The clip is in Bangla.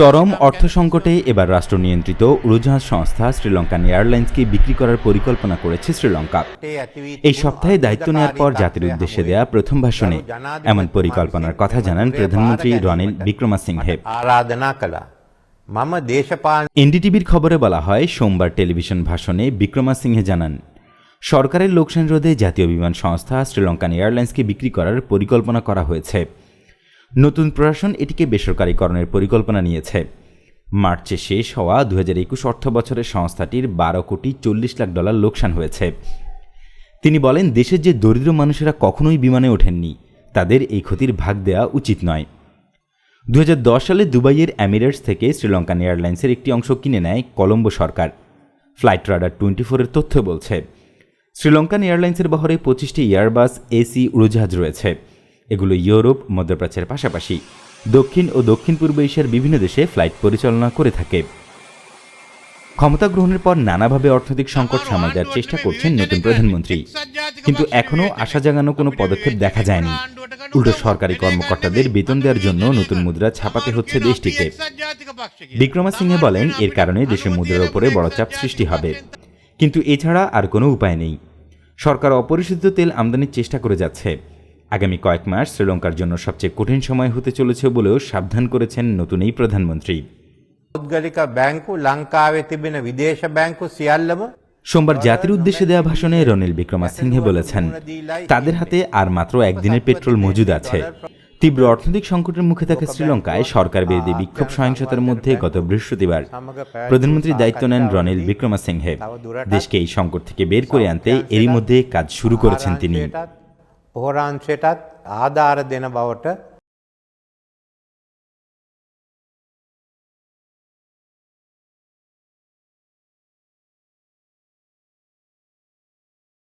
চরম অর্থ সংকটে এবার রাষ্ট্র নিয়ন্ত্রিত উড়োজাহাজ সংস্থা শ্রীলঙ্কান এয়ারলাইন্সকে বিক্রি করার পরিকল্পনা করেছে শ্রীলঙ্কা। এই সপ্তাহে দায়িত্ব নেওয়ার পর জাতির উদ্দেশ্যে দেয়া প্রথম ভাষণে এমন পরিকল্পনার কথা জানান প্রধানমন্ত্রী রনিল বিক্রমাসিংহে। এনডিটিভির খবরে বলা হয় সোমবার টেলিভিশন ভাষণে বিক্রমাসিংহে জানান সরকারের লোকসান রোধে জাতীয় বিমান সংস্থা শ্রীলঙ্কান এয়ারলাইন্সকে বিক্রি করার পরিকল্পনা করা হয়েছে। নতুন প্রশাসন এটিকে বেসরকারীকরণের পরিকল্পনা নিয়েছে। মার্চে শেষ হওয়া দু হাজার একুশ অর্থ বছরের সংস্থাটির বারো কোটি চল্লিশ লাখ ডলার লোকসান হয়েছে। তিনি বলেন, দেশের যে দরিদ্র মানুষেরা কখনোই বিমানে ওঠেননি, তাদের এই ক্ষতির ভাগ দেওয়া উচিত নয়। দু সালে দুবাইয়ের অ্যামিরেটস থেকে শ্রীলঙ্কান এয়ারলাইন্সের একটি অংশ কিনে নেয় কলম্বো সরকার। ফ্লাইট রাডার টোয়েন্টি ফোরের তথ্য বলছে, শ্রীলঙ্কান এয়ারলাইন্সের বহরে পঁচিশটি এয়ারবাস, এসি, উড়োজাহাজ রয়েছে। এগুলো ইউরোপ, মধ্যপ্রাচ্যের পাশাপাশি। দক্ষিণ ও দক্ষিণ পূর্ব এশিয়ার বিভিন্ন দেশে ফ্লাইট পরিচালনা করে থাকে। ক্ষমতা গ্রহণের পর নানাভাবে অর্থনৈতিক সংকট সামাল দেওয়ার চেষ্টা করছেন নতুন প্রধানমন্ত্রী। কিন্তু এখনও আশা জাগানো কোনো পদক্ষেপ দেখা যায়নি। উল্টো সরকারি কর্মকর্তাদের বেতন দেওয়ার জন্য নতুন মুদ্রা ছাপাতে হচ্ছে দেশটিকে। বিক্রমাসিংহে বলেন, এর কারণে দেশের মুদ্রার উপরে বড় চাপ সৃষ্টি হবে। কিন্তু এছাড়া আর কোনো উপায় নেই। সরকার অপরিশোধিত তেল আমদানির চেষ্টা করে যাচ্ছে। আগামী কয়েক মাস শ্রীলঙ্কার জন্য সবচেয়ে কঠিন সময় হতে চলেছে বলেও সাবধান করেছেন নতুন এই প্রধানমন্ত্রী। সোমবার জাতির উদ্দেশ্যে দেওয়া ভাষণে রনিল বিক্রমাসিংহে বলেছেন তাদের হাতে আর মাত্র একদিনের পেট্রোল মজুদ আছে। তীব্র অর্থনৈতিক সংকটের মুখে থাকা শ্রীলঙ্কায় সরকার বিরোধী বিক্ষোভ সহিংসতার মধ্যে গত বৃহস্পতিবার প্রধানমন্ত্রী দায়িত্ব নেন রনিল বিক্রমাসিংহে। দেশকে এই সংকট থেকে বের করে আনতে এরই মধ্যে কাজ শুরু করেছেন তিনি। පොහොරාංශයටත් ආධාර දෙන බවට